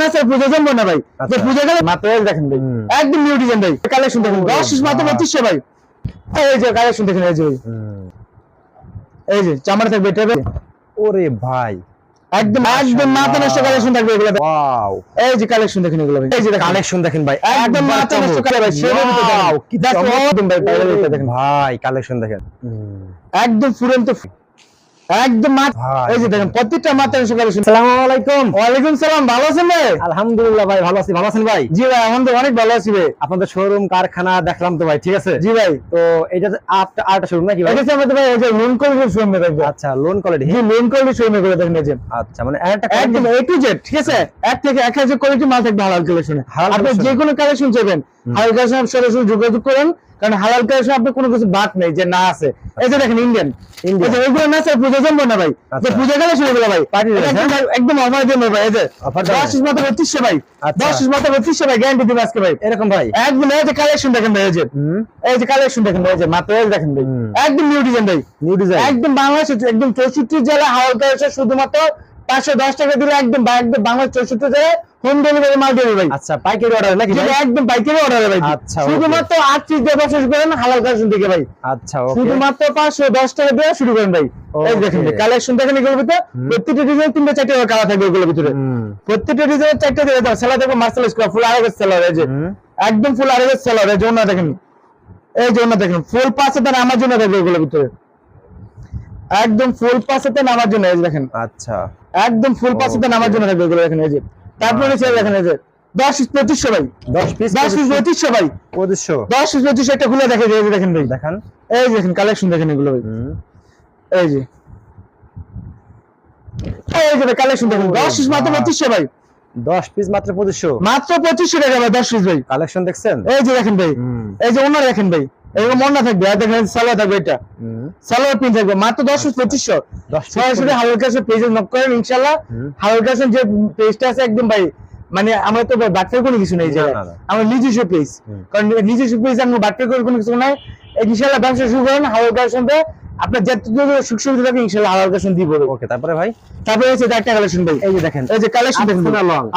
না স্যার পুজো জমবো না ভাই। যে আচ্ছা। গেলে মাত্র এই দেখেন ভাই। একদম নিউ ডিজাইন ভাই। কালেকশন দেখেন। দশ মাত্র পঁচিশশো ভাই। এই যে কালেকশন দেখেন এই যে এই যে চামড়া থাকবে এটা ওরে ভাই। একদম একদম মাথা নষ্ট কালেকশন থাকবে এগুলো ওয়াও এই যে কালেকশন দেখেন এগুলো ভাই। এই যে কালেকশন দেখেন ভাই। একদম মাথা নষ্ট চমক। ভাই। সেটা কি দেখেন ভাই দেখেন ভাই কালেকশন দেখেন। একদম ফুরন্ত একদম এই যে দেখেন প্রত্যেকটা মাথা নষ্ট কালেকশন আলাইকুম। ওয়ালাইকুম সালাম ভালো আছেন ভাই? আলহামদুলিল্লাহ ভাই ভালো আছি। ভালো আছেন ভাই? জি ভাই এখন অনেক ভালো আছি ভাই। আপনাদের শোরুম কারখানা দেখলাম তো ভাই ঠিক আছে? জি ভাই। তো এটা আটটা আটটা শোরুম নাকি ভাই? এটা আমাদের ভাই এই যে লোন কোয়ালিটি শোরুমে দেখবে। আচ্ছা লোন কোয়ালিটি জি লোন কোয়ালিটি শোরুমে করে দেখেন এই যে। আচ্ছা মানে একটা একদম এ টু জেড ঠিক আছে? এক থেকে এক হাজার কোয়ালিটি মাল থাকবে হালাল কালেকশনে হালাল আপনি যে কোনো কালেকশন চাইবেন। হালাল কালেকশন সরাসরি যোগাযোগ করেন। কারণ হালাল কালেকশন আপনি কোনো কিছু বাদ নেই যে না আছে। এই যে দেখেন ইন্ডিয়ান Indian। এগুলো না পুজো জমবো না ভাই? যে আচ্ছা। পুজো কালেকশন এগুলো ভাই। এটা একদম- অফার ভাই এই যে। দশ মাত্র বত্রিশশো ভাই। আচ্ছা। দশ মাত্র বত্রিশশো ভাই গ্যারান্টি দিবে আজকে ভাই। এরকম ভাই? একদম এই যে কালেকশন দেখেন ভাই এই যে। এই যে কালেকশন দেখেন ভাই এই যে মাত্র এই দেখেন ভাই। একদম নিউ ডিজাইন ভাই। নিউ ডিজাইন একদম বাংলাদেশে একদম চৌষট্টি জেলা এসে শুধুমাত্র পাঁচশো দশ টাকা দিলে একদম বা- একদম বাংলাদেশ চৌষট্টি জেলায় হোম ডেলিভারি মাল দেবে ভাই। আচ্ছা পাইকারি অর্ডার নাকি একদম পাইকারি অর্ডার ভাই। আচ্ছা. শুধুমাত্র আটত্রিশ দিয়ে করেন হালাল কালেকশন থেকে ভাই। আচ্ছা শুধুমাত্র পাঁচশো দশ টাকা দিয়ে শুরু করেন ভাই। দেখেন কালেকশন দেখেন এগুলোর ভিতরে প্রত্যেকটা ডিজাইন তিনটা চারটে কালার থাকবে এগুলোর ভিতরে। প্রত্যেকটা ডিজাইন চারটে দিয়ে দাও সেলা দেখব মার্শাল স্কোয়ার ফুল আড়াই সেলার এই যে। একদম ফুল আড়াই সেলার এই জন্য দেখেন। এই জন্য দেখেন ফুল পাঁচে দেন আমার জন্য থাকবে এগুলোর ভিতরে। একদম ফুল পাঁচে নামার জন্য এই দেখেন। আচ্ছা। একদম ফুল পাঁচে নামার জন্য থাকবে এগুলো দেখেন এই যে। তারপরে হচ্ছে এই দেখেন এই যে দশ পিস পঁচিশশো ভাই। দশ পিস দশ পিস পঁচিশশো। ভাই। পঁচিশশো। দশ পিস পঁচিশশো একটা খুলে দেখে এই যে দেখেন ভাই। দেখান। এই যে দেখেন কালেকশন দেখেন এগুলো ভাই। এই যে। এই যে কালেকশন দেখেন ওরে দশ পিস মাত্র বাহ। পঁচিশশো ভাই। দশ পিস মাত্র পঁচিশশো। মাত্র পঁচিশশো টাকা ভাই দশ পিস ভাই। কালেকশন দেখছেন? এই যে দেখেন ভাই। এই যে ওনার দেখেন ভাই। এরকম মনে থাকবে দেখেন সালোয়ার থাকবে এটা। সালোয়ার পিন থাকবে মাত্র দশ পঁচিশশো। সরাসরি হালকা পেজে নক করেন ইনশাল্লাহ। হালকা যে পেজটা আছে একদম ভাই মানে আমরা তো কোনো কিছু নেই জায়গায়। আমার নিজস্ব কারণ নিজস্ব আমরা কোনো কিছু নাই। ইনশাল্লাহ ব্যবসা শুরু করেন হালকা কাছে আপনার যতটুকু সুখ সুবিধা থাকে কাছে দিব। ওকে তারপরে ভাই? তারপরে হচ্ছে একটা কালেকশন ভাই এই যে দেখেন এই যে কালেকশন দেখুন।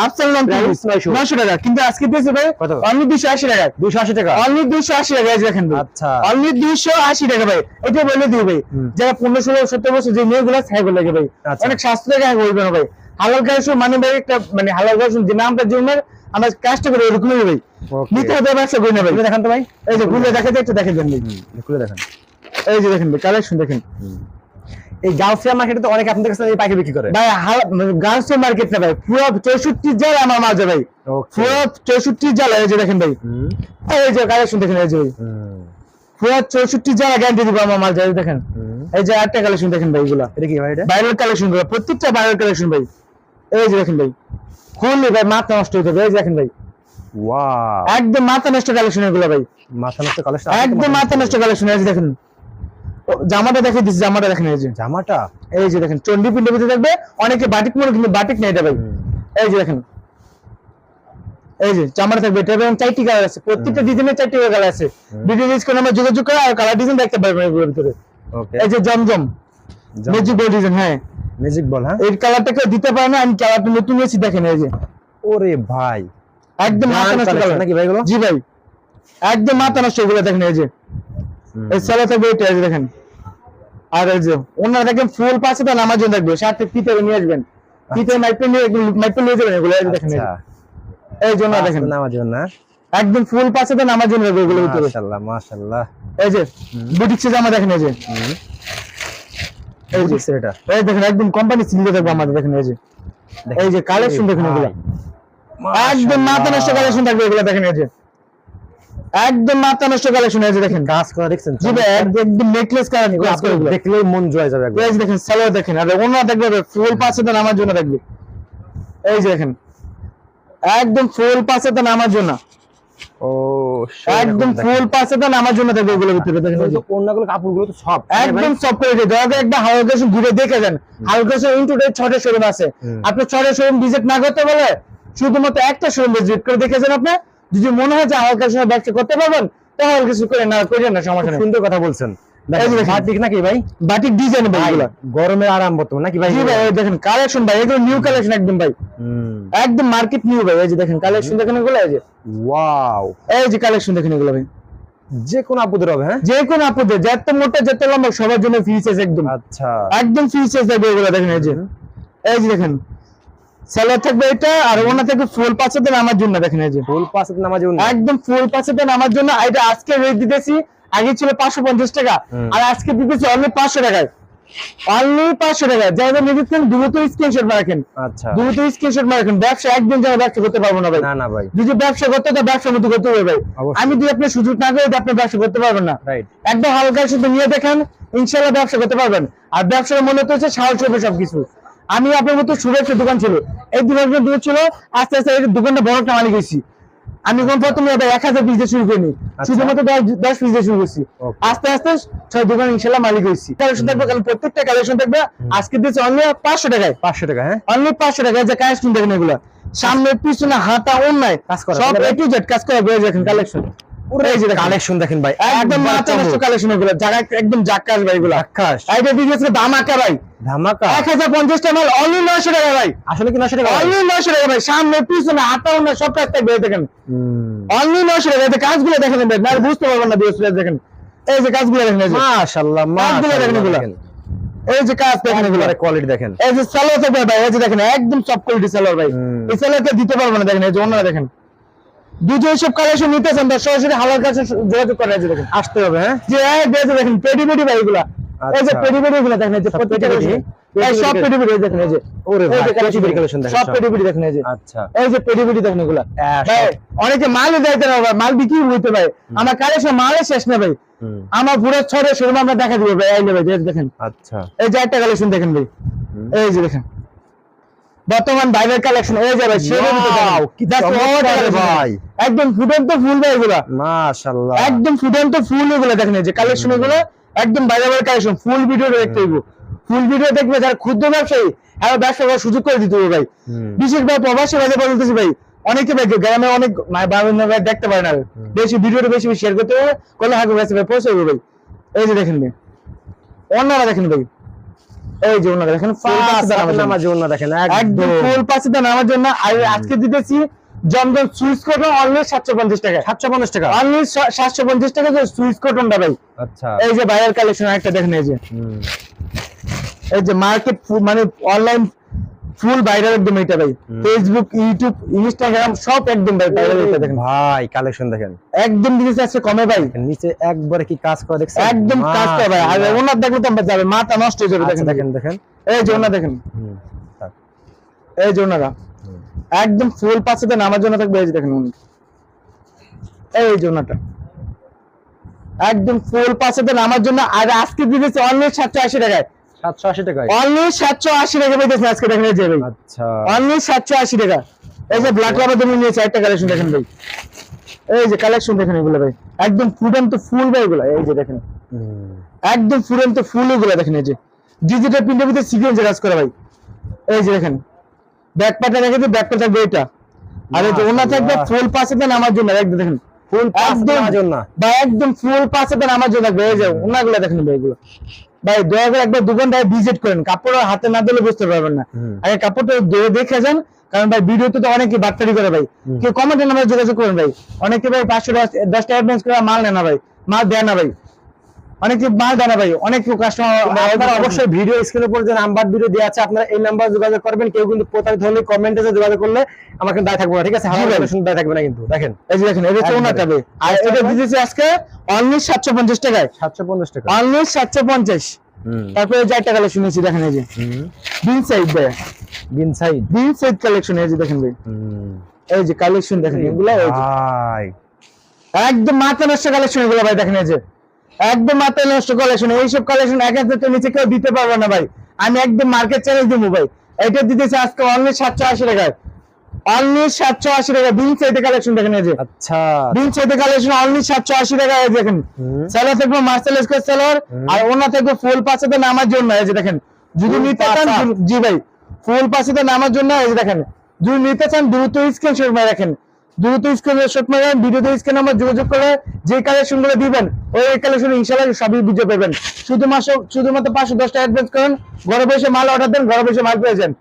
আফসান লং 900 900 টাকা। কিন্তু আজকে দিয়েছে ভাই অনলি 280 টাকা। দুশো আশি টাকা? অনলি 280 টাকা এই দেখেন ভাই। আচ্ছা। অনলি 280 টাকা ভাই। এটা বলে দিই ভাই। যারা 15 16 17 বছর যে মেয়েগুলো বলে ভাই। আচ্ছা। অনেক স্বাস্থ্য টাকা বলবে না ভাই। হালাল কালেকশন মানে ভাই একটা মানে হালাল কালেকশন যে নামটা জন্য আমরা কাজটা করে এরকমই ভাই। নিতে হবে ব্যবসা করি না ভাই। দেখান তো ভাই। এই যে একটু দেখেন দেন ভাই খুলে দেখান। এই যে দেখেন কালেকশন দেখেন। এই গাউসিয়া মার্কেটে তো অনেক আপনাদের কাছে এই পাখি বিক্রি করে। ভাই গার্লস মার্কেট না ভাই পুরো 64 জেলা আমার মাঝে ভাই। পুরো 64 জেলা এই যে দেখেন ভাই। এই যে কালেকশন দেখেন এই যে ভাই। পুরো চৌষট্টি জেলা গ্যারান্টি দিব আমার যাই দেখেন। এই যে কালেকশন দেখেন ভাই এগুলা। এটা কি ভাই এটা? ভাইরাল কালেকশনগুলো প্রত্যেকটা ভাইরাল কালেকশন ভাই। এই যে দেখেন ভাই। খুললি ভাই মাথা নষ্ট হইতে হবে এই যে দেখেন ভাই। ওয়াও একদম মাথা নষ্ট কালেকশন এগুলো ভাই। মাথা নষ্ট কালেকশন একদম মাথা নষ্ট কালেকশন এই যে দেখেন। জামাটা দেখে দিচ্ছি জামাটা দেখেন এই যে। জামাটা? এই যে দেখেন চন্ডি পিন্ডে ভিতরে থাকবে অনেকে বাটিক মনে কিন্তু বাটিক নেই এটা ভাই। এই যে দেখেন। এই যে জামাটা থাকবে এটা এবং চারটি কালার আছে প্রত্যেকটা ডিজাইনের চারটি কালার আছে। ডিজাইন ইউজ করে আমরা যোগাযোগ করে আর কালার ডিজাইন দেখতে পারবেন এগুলোর ভিতরে। ওকে এই যে জমজম। ম্যাজিক বল ডিজাইন হ্যাঁ। ম্যাজিক বল হ্যাঁ? এই কালারটা কেউ দিতে পারে না আমি কালারটা নতুন নিয়েছি দেখেন এই যে। ওরে ভাই। একদম মাথা নষ্ট কালার নাকি ভাই এগুলো? জি ভাই। একদম মাথা নষ্ট এগুলো দেখেন এই যে। এই সালা থাকবে এটা দেখেন। আর এই যে ওনারা দেখেন ফুল পাশে তো নামার জন্য থাকবে সাথে নিয়ে আসবেন। পিতে মাইপে নিয়ে মাইপে নিয়ে যাবেন এগুলো দেখেন এই যে। আচ্ছা। জন্য দেখেন। নামার জন্য। একদম ফুল পাশে তো নামার জন্য থাকবে এগুলো মাশাআল্লাহ মাশাআল্লাহ। এই যে বুটিক্সে জামা দেখেন এই যে। এই যে। এটা এই দেখেন একদম কোম্পানি সিলে থাকবে আমাদের দেখেন এই যে। এই যে কালেকশন দেখুন এগুলো। একদম মাথা নষ্ট কালেকশন থাকবে এগুলো দেখেন এই যে। একদম মাথা নষ্ট কালেকশন যে দেখেন। কাজ করা দেখছেন জি ভাই একদম একদম নেকলেস কাজ করে। দেখলেই মন জয় যাবে একবার এই দেখেন সালোয়ার দেখেন আর ওনা দেখবে ফুল পাশে তো নামার জন্য দেখবে। এই যে দেখেন একদম ফুল পাশে তো নামার জন্য। ও একদম ফুল পাশে তো নামার জন্য দেখবে এগুলো ভিতরে দেখেন এই যে। অন্যগুলো কাপড়গুলো তো সব। একদম সব করে দিয়ে দয়া করে একবার হালকা ঘুরে দেখে যান হালকা ইন্টু ছটা শোরুম আছে। আপনি ছটা শোরুম ভিজিট না করতে বলে শুধুমাত্র একটা শোরুম ভিজিট করে দেখে যান আপনি। যদি মনে হয় যে হালকা সময় ব্যবসা করতে পারবেন তাহলে কিছু করে না করেন না সমস্যা নেই। সুন্দর কথা বলছেন। এই যে বাটিক নাকি ভাই? বাটিক ডিজাইন ভাই ভাই এগুলা। আরাম বর্তমান নাকি ভাই? ভাই দেখেন কালেকশন ভাই এগুলো নিউ কালেকশন একদম ভাই। একদম মার্কেট নিউ ভাই এই যে দেখেন কালেকশন দেখেন এগুলো এই যে। ওয়াও এই যে কালেকশন দেখেন এগুলো ভাই। যে কোনো আপুদের হবে হ্যাঁ? যে কোনো আপনাদের যত মোটা যত লম্বা সবার জন্য ফ্রি সাইজ একদম। আচ্ছা। একদম ফ্রি সাইজ থাকবে এগুলো দেখেন এই যে। এই যে দেখেন স্যালাড থাকবে এটা আর ওনা থেকে ফুল পাঁচতে নামার জন্য দেখেন এই যে। ফুল পাঁচ নামাজে উনি একদম ফুল পাঁচতে নামার জন্য এটা আজকে রেট দিতেছি আগে ছিল পাঁচশো পঞ্চাশ টাকা আর আজকে দিতেছি অনলি পাঁচশো টাকায়। অনলি পাঁচশো টাকা যারা নিজের দ্রুত স্ক্রিনশট রাখেন আচ্ছা। দ্রুত স্ক্রিনশট রাখেন ব্যবসা একদিন যারা ব্যবসা করতে পারব না ভাই। না না ভাই। যদি ব্যবসা করতে তো ব্যবসার মতো করতে হবে ভাই। আমি যদি আপনি সুযোগ না করে আপনি ব্যবসা করতে পারবেন না। একদম হালকা সাথে নিয়ে দেখেন ইনশাল্লাহ ব্যবসা করতে পারবেন। আর ব্যবসার মনে হচ্ছে সাহস হবে সবকিছু। আমি আপনার মতো শুভেচ্ছা দোকান ছিল। এই দোকানটা দূর ছিল আস্তে আস্তে এই দোকানটা বড় একটা মালিক হয়েছি। আমি কোন প্রথমে এক হাজার পিস দিয়ে শুরু করিনি শুধুমাত্র দশ পিস দিয়ে শুরু করছি। আস্তে আস্তে ছয় দোকান ইনশাল্লাহ মালিক হয়েছি। কালেকশন থাকবে কারণ প্রত্যেকটা কালেকশন থাকবে আজকে দিচ্ছে অনলি পাঁচশো টাকায়। পাঁচশো টাকা হ্যাঁ? অনলি পাঁচশো টাকায় যে কালেকশন দেখেন এগুলা। সামনে পিছনে হাতা অন্যায় কাজ করা, সব এ টু জেড কাজ করা হয়ে দেখেন কালেকশন। এই যে দেখেন কালেকশন দেখেন ভাই একদম কালেকশন জায়গা একদম জাক্কাস ভাই এগুলো। আকাশ এটা দিয়েছে দাম ভাই। ধামাকা। এক হাজার পঞ্চাশ টাকা মাল অনলি নয়শো টাকা ভাই। আসলে কি নশো টাকা অনলি নয়শো টাকা ভাই সামনে পিছনে হাতা অন্য সব কাজ থাকবে এই দেখেন অনলি নয়শো টাকা এতে কাজগুলো দেখেন ভাই না বুঝতে পারবেন না দেখেন এই যে কাজগুলো দেখেন এই যে। মাশাআল্লাহ দেখেন এই যে কাজ দেখেন এগুলো। কোয়ালিটি দেখেন। এই যে সালোয়ার ভাই এই যে দেখেন একদম সব কোয়ালিটি সালোয়ার ভাই। এই দিতে পারব না দেখেন এই যে অন্যরা দেখেন। দুটো সব কালেকশন নিতেছেন তার সরাসরি হালার কাছে যোগাযোগ করে আছে দেখেন। আসতে হবে হ্যাঁ? যে এই যে যে দেখেন পেডি পেডি ভাই এগুলা। এই যে আচ্ছা। পেডি পেডি গুলো দেখেন যে প্রত্যেকটা পেডি পেডি? collection। এই সব পেডি পেডি দেখেন এই যে। ওরে ভাই, পেডি পেডি collection দেখেন সব সব। পেডি পেডি দেখেন এই যে। আচ্ছা। এই যে পেডি পেডি দেখেন এগুলা। ভাই অনেকে মাল দিতে না ভাই মাল বিক্রি হইতে ভাই। আমার কালেকশন মালে শেষ না ভাই। আমার পুরো ছড়ে শোরুম আমরা দেখা দিব ভাই ভাই দেখেন। আচ্ছা। এই যে একটা কালেকশন দেখেন ভাই। এই যে দেখেন। বর্তমান বাইরের কালেকশন হয়ে যাবে ভাই। ভাই। একদম ফুটন্ত ফুল ভাই এগুলা। মাশাআল্লাহ। একদম ফুটন্ত ফুল এগুলো দেখেন যে কালেকশন এগুলো একদম বাইরে বাইরে কালেকশন ফুল ভিডিও দেখতে হইব। ফুল ভিডিও দেখবে যারা ক্ষুদ্র ব্যবসায়ী আর ব্যবসা করার সুযোগ করে দিতে হবে ভাই। বিশেষ ভাই প্রবাসী বাজে বলতেছি ভাই অনেকে ভাই গ্রামে অনেক ভাই দেখতে পারে না। বেশি ভিডিওটা বেশি শেয়ার করতে হবে হাগু গেছে ভাই পৌঁছে ভাই। এই যে দেখেন ভাই অন্যরা দেখেন ভাই। এই যে অন্যরা দেখেন ফুল পাঁচ পাঁচ দানা বাজানো। নামাজ জন্য দেখেন একদম। একদম। ফুল পাঁচে দেন আমার জন্য আজকে দিতেছি জমজম সুইচ কটন অনলি সাতশো পঞ্চাশ টাকা। সাতশো পঞ্চাশ টাকা? অনলি সাতশো পঞ্চাশ টাকা সুইচ কটনটা ভাই। আচ্ছা। এই যে বাইরের কালেকশন একটা দেখেন এই যে। এই যে মার্কেট মানে অনলাইন ফুল ভাইরাল একদম এটা ভাই। ফেসবুক ইউটিউব ইনস্টাগ্রাম সব একদম ভাই ভাইরাল এটা দেখেন। ভাই কালেকশন দেখেন। একদম দিতেছে আছে কমে ভাই। নিচে একবারে কি কাজ করে দেখছেন? একদম কাজ করে ভাই। আর। ওনার দেখলে তো আমরা যাবে মাথা নষ্ট হয়ে যাবে আচ্ছা, দেখেন দেখেন দেখেন। এই যে ওনার দেখেন। এই যে ওনারা। একদম ফুল পাশে দেন আমার জন্য থাকবে এই যে দেখেন উনি। এই যে ওনাটা একদম ফুল পাশে দেন আমার জন্য। আর আজকে দিতেছে অনলি সাতশো আশি টাকায়। সাতশো আশি টাকায়। অনলি সাতশো আশি টাকা পেয়েছে আজকে দেখেন এই যে ভাই। আচ্ছা। অনলি সাতশো আশি টাকা। এই যে ব্ল্যাক কালার জন্য নিয়েছে একটা কালেকশন দেখেন ভাই। এই যে কালেকশন দেখেন এগুলো ভাই। একদম ফুটন্ত ফুল ভাই এগুলো এই যে দেখেন। একদম ফুটন্ত ফুল এগুলো দেখেন এই যে। ডিজিটাল প্রিন্টের ভিতরে সিকোয়েন্স কাজ করে ভাই। এই যে দেখেন। ব্যাক পার্টটা ব্যাক পার্ট থাকবে এটা। আর এই যে ওনা থাকবে ফুল পাশে দেন আমার জন্য একদম দেখেন। ফুল পাঁচ একদম নামাজ জন্য। বা একদম ফুল পাশে দেন আমার জন্য থাকবে এই যে ওনাগুলো দেখেন ভাই এগুলো। ভাই দয়া করে একবার দোকানটায় ভিজিট করেন। কাপড় হাতে না দিলে বুঝতে পারবেন না। আগে কাপড়টা ধরে দেখে যান কারণ ভাই ভিডিওতে তো অনেকে বাটপারি করে ভাই। কেউ কমেন্টে নাম্বার যোগাযোগ করেন ভাই। অনেকে ভাই পাঁচশো দশ- দশ টাকা অ্যাডভান্স করে মাল নেয় না ভাই মাল দেয় না ভাই। অনেকে মাল দেয় না ভাই অনেক কাস্টমার আপনারা অবশ্যই ভিডিও স্ক্রিনের উপর যে নাম্বার ভিডিও দেওয়া আছে আপনারা এই নাম্বার যোগাযোগ করবেন। কেউ কিন্তু প্রতারিত হলে কমেন্টে যোগাযোগ করলে আমাকে দায় থাকবে না ঠিক আছে। কালেকশন দায় থাকবে না কিন্তু দেখেন। এই যে দেখেন এটা হচ্ছে একবারে। ওনাটা ভাই আর এটা দিতেছি আজকে অনলি সাতশো পঞ্চাশ টাকায়। সাতশো পঞ্চাশ টাকা। অনলি সাতশো পঞ্চাশ। হুম। তারপরে যে একটা কালেকশন নিয়েছি দেখেন এই যে। বিন সাইড ভাই। বিন সাইড বিন সাইড কালেকশন এই যে দেখেন ভাই। এই যে কালেকশন দেখেন এগুলো একদম মাথা নষ্ট কালেকশন এগুলো ভাই দেখেন এই যে। একদম মাথা নষ্ট কালেকশন এইসব কালেকশন এক হাজার নিচে কেউ দিতে পারবে না ভাই। আমি একদম মার্কেট চ্যালেঞ্জ দেবো ভাই। এটা দিতেছে আজকে অনলি সাতশো আশি টাকায়। অনলি সাতশো আশি টাকা বিন সাইডে কালেকশন দেখেন এই যে। আচ্ছা। বিন সাইডে কালেকশন অনলি সাতশো আশি টাকা এই দেখেন। হুম। সেলার থাকবে মার্সেল স্কোয়ার সেলার আর ওনা থাকবে ফুল পাশে নামার জন্য এই যে দেখেন। যদি নিতে চান। জি ভাই। ফুল নামার জন্য এই যে দেখেন। যদি নিতে চান দ্রুত স্ক্রিনশট মেরে রাখেন। দ্রুত স্ক্রিনে শট মারেন ভিডিওতে স্ক্রিন নাম্বার যোগাযোগ করে যে কালেকশনগুলো দিবেন ওই কালেকশন ইনশাআল্লাহ সবই বুঝে পাবেন। শুধুমাত্র শুধুমাত্র পাঁচশো দশটা অ্যাডভান্স করেন ঘরে বসে মাল অর্ডার দেন ঘরে বসে মাল পেয়ে যান।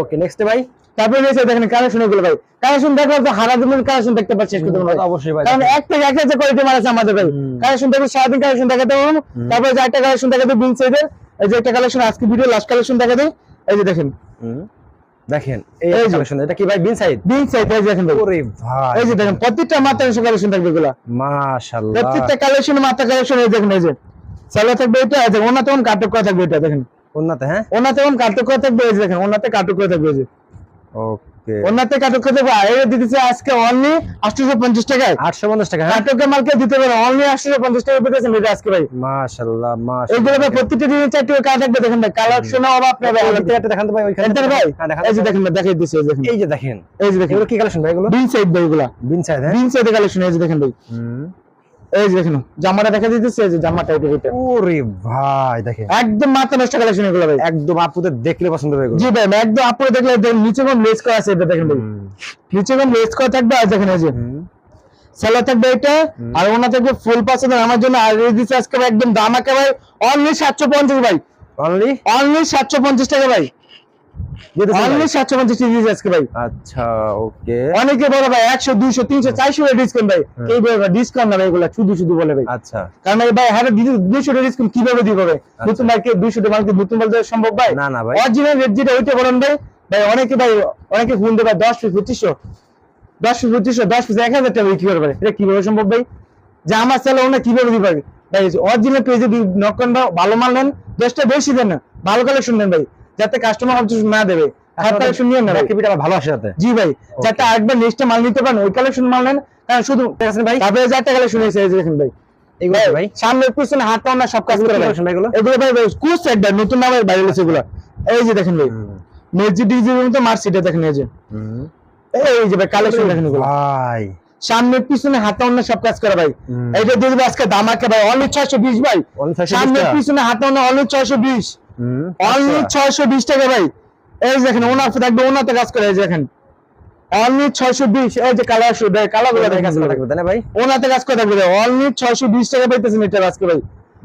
ওকে নেক্সট ভাই? তারপরে রয়েছে দেখেন কালেকশন এগুলো ভাই। কালেকশন দেখো তো হারা কালেকশন দেখতে পাচ্ছি একটু ভাই অবশ্যই ভাই। কারণ এক থেকে এক হাজার কোয়ালিটি মাল আছে আমাদের ভাই। কালেকশন দেখো সারাদিন কালেকশন দেখাতে পারব। তারপরে যে একটা কালেকশন দেখাতে বিন সাইডের এই যে একটা কালেকশন আজকে ভিডিও লাস্ট কালেকশন দেখাতে এই যে দেখেন। দেখেন এই এই কালেকশন এটা কি ভাই বিন সাইড বিন সাইড এই দেখেন ওরে ভাই। এই যে দেখেন প্রত্যেকটা মাথা কালেকশন থাকবে এগুলা। মাশাআল্লাহ। প্রত্যেকটা কালেকশন মাথা কালেকশন এই দেখেন এই যে। থাকবে এটা এই যে ওনা তেমন কাটক করা থাকবে এটা দেখেন। ওনাতে হ্যাঁ? ওনা তেমন কাটক করা থাকবে এই দেখেন ওনাতে কাটক করা থাকবে এই যে। ওকে। ওনাতে কাটক করা থাকবে আর এটা দিতেছে আজকে অনলি আটশোশো পঞ্চাশ টাকায়। 850 টাকা হ্যাঁ? মালকে দিতে পারে অনলি আটশোশো পঞ্চাশ টাকা আজকে ভাই। মাশাআল্লাহ এইগুলো ভাই প্রত্যেকটা চারটি কাজ থাকবে দেখেন ভাই। কালেকশন অভাব নেই ভাই। একটা একটা দেখান তো ভাই ওইখানে এন্টার ভাই হ্যাঁ এই যে দেখেন ভাই দেখাই দিছি এই যে দেখেন। এই যে দেখেন এই যে দেখেন এগুলো কি কালেকশন ভাই এগুলো? বিন সাইড ভাই এগুলা। বিন সাইড হ্যাঁ? বিন সাইড কালেকশন এই যে দেখেন ভাই। হুম। এই যে দেখেন জামাটা দেখা দিতেছে এই যে জামাটা এটা এটা ওরে ভাই দেখেন। একদম মাথা নষ্ট কালেকশন এগুলো ভাই। একদম আপুদের দেখলে পছন্দ হবে জি ভাই একদম দেখলে নিচে কোন লেস করা আছে এটা দেখেন ভাই। নিচে কোন লেস করা থাকবে আর দেখেন এই যে। সেলা থাকবে এটা আর ওনা থাকবে ফুল পাস আমার জন্য আর দিচ্ছে আজকে একদম দাম একেবারে অনলি সাতশো পঞ্চাশ ভাই। অনলি অনলি সাতশো পঞ্চাশ টাকা ভাই। আজকে ভাই। আচ্ছা ওকে। অনেকে বলে ভাই একশো দুইশো তিনশো চারশো ডিসকাউন্ট ভাই। এই ডিসকাউন্ট না ভাই এগুলা শুধু শুধু বলে ভাই। আচ্ছা। কারণ ভাই দুইশো ডিসকাউন্ট কীভাবে দিব ভাই? নতুন মার্কে দুইশো মার্কে নতুন মাল সম্ভব ভাই? না না ভাই। অরিজিনাল রেট যেটা ওইটা বলেন ভাই। ভাই অনেকে ভাই অনেকে ফোন দেবে দশ পিস পঁচিশশো। দশ পিস পঁচিশশো দশ পিস এক হাজার টাকা বিক্রি করবে এটা কীভাবে সম্ভব ভাই? যে আমার ওনা কীভাবে দিবে ভাই? অরিজিনাল পেজে ভালো মাল নেন দশটা বেশি দেন না। ভালো কালেকশন নেন ভাই। যাতে কাস্টমার অবজেকশন না দেবে কালেকশন নিয়ে না ভাই ভালো আসে যাতে। জি ভাই যাতে আরেকবার নেক্সটে মাল নিতে পারেন ওই কালেকশন মাল নেন। কারণ শুধু ঠিক ভাই। তারপরে যার কালেকশন হয়েছে এই দেখেন ভাই। এগুলো ভাই? সামনে পিছনে হাত সব কাজ করে ভাই collection এগুলো? এগুলো ভাই ভাই কুচ একবার নতুন নামে বাইরে হয়েছে এগুলো এই যে দেখেন ভাই। মেজি ডিজি মতো মার্কশিটে দেখেন এই যে। এই যে ভাই কালেকশন দেখেন এগুলো। ভাই। সামনে পিছনে হাতে অন্য সব কাজ করে ভাই। এইটা দিয়ে আজকে দাম আছে ভাই অনলি ছয়শো বিশ ভাই। Only 620 সামনে পিছনে হাতে অন্য অনেক ছয়শো বিশ। অনলি আচ্ছা। ছয়শো বিশ টাকা ভাই। এই দেখেন ওনার থাকবে ওনাতে কাজ করে এই দেখেন। অনলি ছয়শো বিশ এই যে কালার কালারগুলো ওদের দেখেন থাকবে, ভাই? ওনাতে কাজ করে থাকবে অনলি ছয়শো বিশ টাকা পাইতেছেন এটা আজকে ভাই।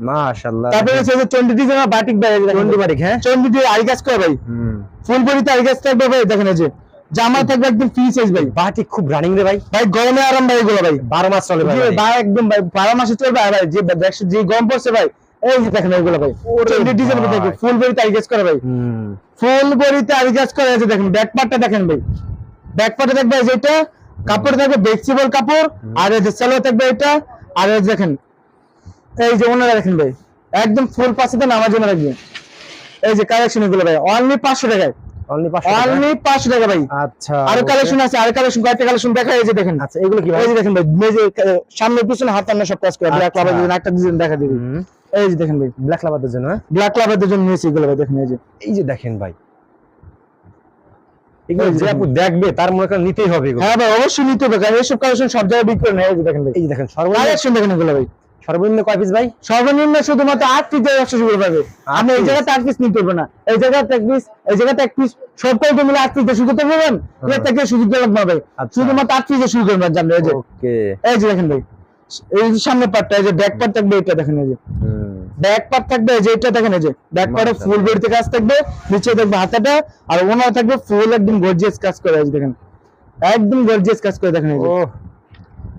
মাশাআল্লাহ। তারপরে হচ্ছে যে চন্ডি ডিজাইন বাটিক ভাই এই যে দেখেন। চন্ডি বাটিক, হ্যাঁ? চন্ডি দিয়ে আই কাজ করে ভাই। ফুল বডিতে আই কাজ থাকবে ভাই দেখেন এই যে। জামা থাকবে একদম ফ্রি সাইজ ভাই। বাটিক খুব রানিং রে ভাই। ভাই গরমে আরাম ভাই এগুলো ভাই। বারো মাস চলে ভাই একদম ভাই বারো মাসে চলবে আর ভাই। যে যে গরম পড়ছে ভাই এই যে দেখেন এগুলো ভাই ডিজাইন। দেখবে ফুল বডিতে করে ভাই ফুল বডিতে করে এই দেখেন ব্যাক পার্টটা দেখেন ভাই ব্যাক পার্টে থাকবে এই যে কাপড় থাকবে ফ্লেক্সিবল কাপড় আর এই যে সেলো থাকবে এটা আর এই দেখেন এই যে ওনারা দেখেন ভাই একদম ফুল পাশে আমার জন্য রাখবেন এই যে কালেকশন এগুলো ভাই অনলি পাঁচশো টাকায় Only 500 অনলি পাঁচশো টাকা ভাই আচ্ছা আরও কালেকশন আছে আরও কালেকশন কয়েকটা কালেকশন দেখা এই যে দেখেন আচ্ছা এগুলো কি ভাই এই যে দেখেন ভাই সামনে পিছনে হাত টান্না সব কাজ করে আচ্ছা। একটা ডিজাইন দেখা দিবি। এই যে দেখেন ভাই ব্ল্যাক লাভারদের জন্য হ্যাঁ? ব্ল্যাক লাভারদের জন্য নিয়েছি এগুলো ভাই দেখেন এই যে। এই যে দেখেন ভাই এগুলো যে আপু দেখবে তার মনে করেন নিতেই হবে হ্যাঁ ভাই অবশ্যই নিতে হবে কারণ এইসব কালেকশন সব জায়গায় বিক্রি না। এই যে দেখেন ভাই। এই যে দেখেন সর্বনিম্ন কালেকশন দেখেন এগুলো ভাই। সর্বনিম্ন কয় পিস ভাই? সর্বনিম্ন শুধুমাত্র আট পিস ব্যবসা শুরু পাবে আপনি এই piece? জায়গাতে আট পিস নিতে পারবেন না। এই জায়গাতে এক পিস এই জায়গাতে এক পিস সব কয়টা মিলে আট পিস দিয়ে শুরু করতে পারবেন? এর থেকে সুযোগ দেওয়া লাগবে ভাই। আচ্ছা। শুধুমাত্র আট পিস শুরু করবেন জানবেন এই যে। ওকে এই যে দেখেন ভাই এই যে সামনে পার্টটা এই যে ব্যাক পার্ট থাকবে এটা দেখেন এই যে। ব্যাক পার্ট থাকবে যে এটা দেখেন এই যে ব্যাক পার্টে। ফুল বডিতে কাজ থাকবে নিচে থাকবে হাতাটা আর ওনার থাকবে ফুল একদম গর্জিয়াস কাজ করে যে দেখেন একদম গর্জিয়াস কাজ করে দেখেন এই যে ও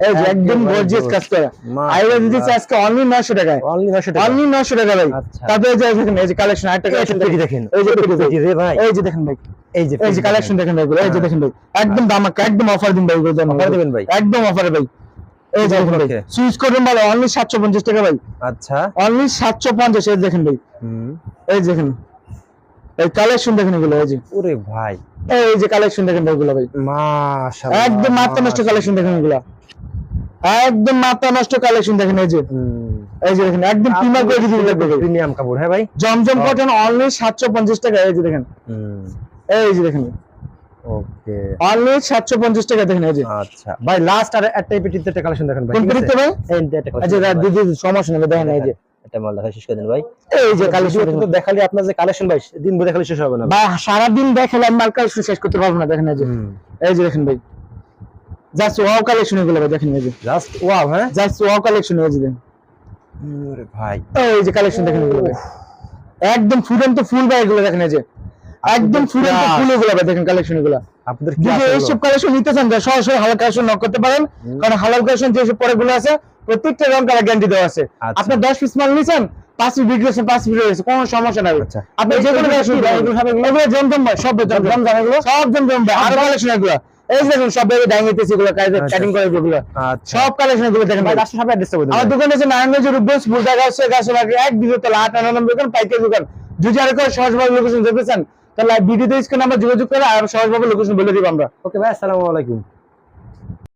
এই যে একদম গর্জিয়াস কাজ করে মাশাআল্লাহ। দিতেছে আজকে অনলি 900 টাকায় অনলি 900 টাকা অনলি 900 টাকা ভাই আচ্ছা। তারপরে যে দেখেন এই যে কালেকশন আরেকটা কালেকশন পেটি দেখেন। এই যে পেটি পেটি রে ভাই। এই যে দেখেন ভাই এই যে এই যে কালেকশন দেখেন ভাই এই যে হ্যাঁ। দেখেন ভাই একদম দামাক একদম অফার দিন ভাই দিবেন ভাই? একদম অফারে ভাই এই যে দেখেন ভাই সুইচ করবেন ভালো অনলি 750 টাকা ভাই। আচ্ছা। অনলি 750 এই দেখেন ভাই। হুম। এই দেখেন এই কালেকশন দেখেন এগুলো এই যে। ওরে ভাই। এই যে কালেকশন দেখেন এগুলো ভাই। মাশাআল্লাহ একদম মাথা নষ্ট কালেকশন দেখেন এগুলো। একদম মাথা নষ্ট কালেকশন দেখেন এই যে। এই যে দেখেন একদম লাগবে প্রিমিয়াম কাপড় হ্যাঁ ভাই? জমজম কটন অনলি 750 টাকা এই যে দেখেন। এই যে দেখেন। ওকে অনলি 750 টাকা দেখেন এই যে। আচ্ছা। ভাই লাস্ট আর একটা পেটিতে একটা কালেকশন দেখেন ভাই কোন ঠিক ভাই? এই যে একটা আচ্ছা collection দাদা দেখেন দিদি সমস্যা নেই দেখেন এই যে। এটা মাল দেখা শেষ করে দেন ভাই। এই যে কালেকশন তো দেখালি আপনার যে কালেকশন ভাই দিন ভরে দেখালে শেষ হবে না ভাই। সারাদিন দেখালে আমি মাল কালেকশন শেষ করতে পারব না দেখেন এই যে। এই যে দেখেন ভাই। জাস্ট ওয়াও কালেকশন এগুলো ভাই দেখেন এই যে। জাস্ট ওয়াও হ্যাঁ? জাস্ট ওয়াও কালেকশন এই যে ভাই। এই যে কালেকশন দেখেন এগুলো একদম ফুডেন তো ফুল ভাই এগুলো দেখেন এই যে। একদম দেখেন কালেকশন এগুলো আপনাদের কি যদি আছে এইসব কালেকশন নিতে চান সরাসরি হালাল কালেকশন নক করতে পারেন। কারণ হালাল কালেকশন যেসব পরেগুলো আছে প্রত্যেকটা রং কালার গ্যারান্টি দেওয়া আছে। আচ্ছা। আপনার দশ পিস মাল পাঁচ হচ্ছে পাঁচ পিস রয়েছে কোনো সমস্যা নাই। আচ্ছা। আপনি যে কোনো এগুলো জমজম ভাই সব জমজম। এগুলো সব জমজম ভাই আর কালেকশন এগুলো। এই দেখুন সব ভাবে ডাইনিতেছে এগুলো আচ্ছা। কাটিং করে আচ্ছা। সব কালেকশন এগুলো দেখেন ভাই বলে আমার। দোকান আছে নারায়ণগঞ্জ রূপগঞ্জ ফুলটা গাছ আগে এক তলা আট দোকান পাইকারি দোকান। যদি আর কেউ সহজভাবে লোকেশন যেতে চান তাহলে ভিডিওতে স্ক্রিনে আমরা যোগাযোগ করে আর সহজভাবে লোকেশন বলে দিব আমরা। ওকে ভাই, আসসালামু আলাইকুম।